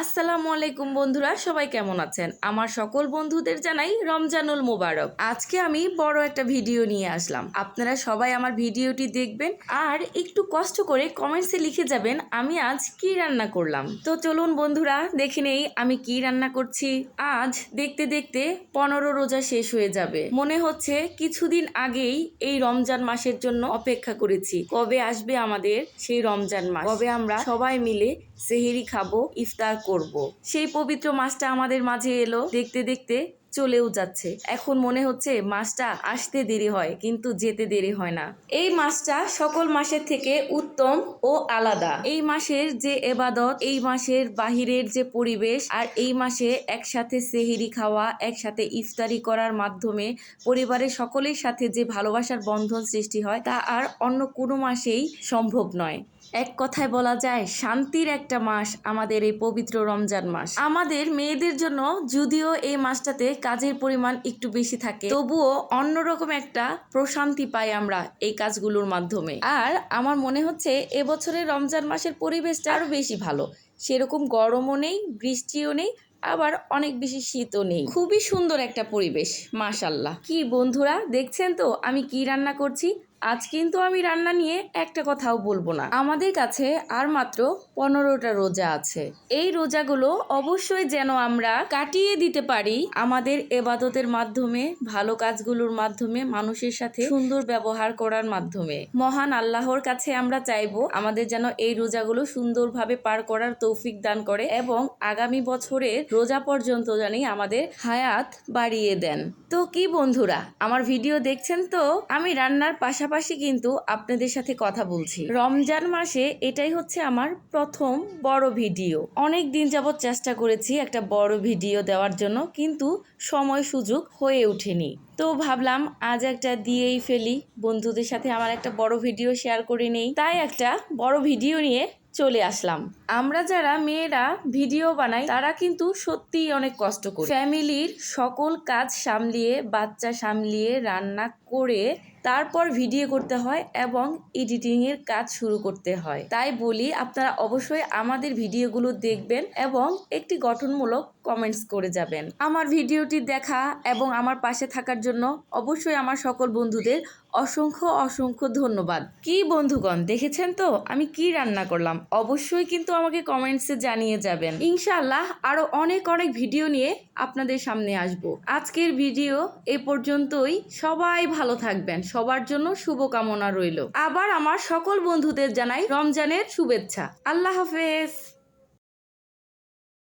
আসসালামু আলাইকুম বন্ধুরা, সবাই কেমন আছেন? আমার সকল বন্ধুদের জানাই রমজানুল মোবারক। আজকে আমি বড় একটা ভিডিও নিয়ে আসলাম। আপনারা সবাই আমার ভিডিওটি দেখবেন আর একটু কষ্ট করে কমেন্টসে লিখে যাবেন, আমি আজ কি রান্না করলাম। তো চলুন বন্ধুরা, দেখে নেই আমি কি রান্না করছি। আজ দেখতে দেখতে পনেরো রোজা শেষ হয়ে যাবে। মনে হচ্ছে কিছুদিন আগেই এই রমজান মাসের জন্য অপেক্ষা করেছি। কবে আসবে আমাদের সেই রমজান মাস? কবে আমরা সবাই মিলে সেহেরি খাব, ইফতার করব। সেই পবিত্র মাসটা আমাদের মাঝে এলো। দেখতে দেখতে চলেও যাচ্ছে। এখন মনে হচ্ছে মাসটা আসতে দেরি হয়, কিন্তু যেতে দেরি হয় না। এই মাসটা সকল মাসের থেকে উত্তম ও আলাদা। এই মাসের যে এবাদত, এই মাসের বাহিরের যে পরিবেশ, আর এই মাসে একসাথে সেহেরি খাওয়া, একসাথে ইফতারি করার মাধ্যমে পরিবারের সকলের সাথে যে ভালোবাসার বন্ধন সৃষ্টি হয়, তা আর অন্য কোনো মাসেই সম্ভব নয়। এক কথায় বলা যায়, শান্তির একটা মাস আমাদের এই পবিত্র রমজান মাস। আমাদের মেয়েদের জন্য যদিও এই মাসটাতে কাজের পরিমাণ একটু বেশি থাকে, তবুও অন্যরকম একটা প্রশান্তি পাই আমরা এই কাজগুলোর মাধ্যমে। আর আমার মনে হচ্ছে এবছরের রমজান মাসের পরিবেশটা আরও বেশি ভালো। সেরকম গরমও নেই, বৃষ্টিও নেই, আবার অনেক বেশি শীতও নেই। খুবই সুন্দর একটা পরিবেশ মাশাল্লাহ কি বন্ধুরা, দেখছেন তো আমি কি রান্না করছি? আজ কিন্তু আমি রান্না নিয়ে একটা কথাও বলব না। আমাদের কাছে আর মাত্র পনেরোটা রোজা আছে। এই রোজাগুলো অবশ্যই যেন আমরা কাটিয়ে দিতে পারি আমাদের এবাদতের মাধ্যমে, ভালো কাজগুলোর মাধ্যমে, মানুষের সাথে সুন্দর ব্যবহার করার মাধ্যমে। মহান আল্লাহর কাছে আমরা চাইব আমাদের যেন এই রোজাগুলো সুন্দরভাবে পার করার তৌফিক দান করে এবং আগামী বছরের রোজা পর্যন্ত জানি আমাদের হায়াত বাড়িয়ে দেন। তো কি বন্ধুরা, আমার ভিডিও দেখছেন তো? আমি রান্নার পাশাপাশি কিন্তু আপনাদের সাথে কথা বলছি। রমজান মাসে এটাই হচ্ছে আমার প্রথম বড় ভিডিও। অনেক দিন যাবৎ চেষ্টা করেছি একটা বড় ভিডিও দেওয়ার জন্য, কিন্তু সময় সুযোগ হয়ে ওঠেনি। তো ভাবলাম, আজ একটা দিয়েই ফেলি। বন্ধুদের সাথে আমার একটা বড় ভিডিও শেয়ার করে নেই। তাই একটা বড় ভিডিও নিয়ে চলে আসলাম। আমরা যারা মেয়েরা ভিডিও বানাই, তারা কিন্তু সত্যিই অনেক কষ্ট করি। ফ্যামিলির সকল কাজ সামলিয়ে, বাচ্চা সামলিয়ে, রান্না করে তারপর ভিডিও করতে হয় এবং এডিটিং এর কাজ শুরু করতে হয়। তাই বলি, আপনারা অবশ্যই আমাদের ভিডিওগুলো দেখবেন এবং একটি গঠনমূলক কমেন্টস করে যাবেন। আমার ভিডিওটি দেখা এবং আমার পাশে থাকার জন্য অবশ্যই আমার সকল বন্ধুদের অসংখ্য অসংখ্য ধন্যবাদ। কি বন্ধুগণ, দেখেছেন তো? আমি কি রান্না করলাম? অবশ্যই কিন্তু আমাকে কমেন্টসে জানিয়ে যাবেন। ইনশাআল্লাহ আরও অনেক অনেক ভিডিও নিয়ে আপনাদের সামনে আসব। আজকের ভিডিও এ পর্যন্তই। সবাই ভালো থাকবেন। সবার জন্য শুভকামনা রইল। আবার আমার সকল বন্ধুদের জানাই রমজানের শুভেচ্ছা। আল্লাহ হাফেজ।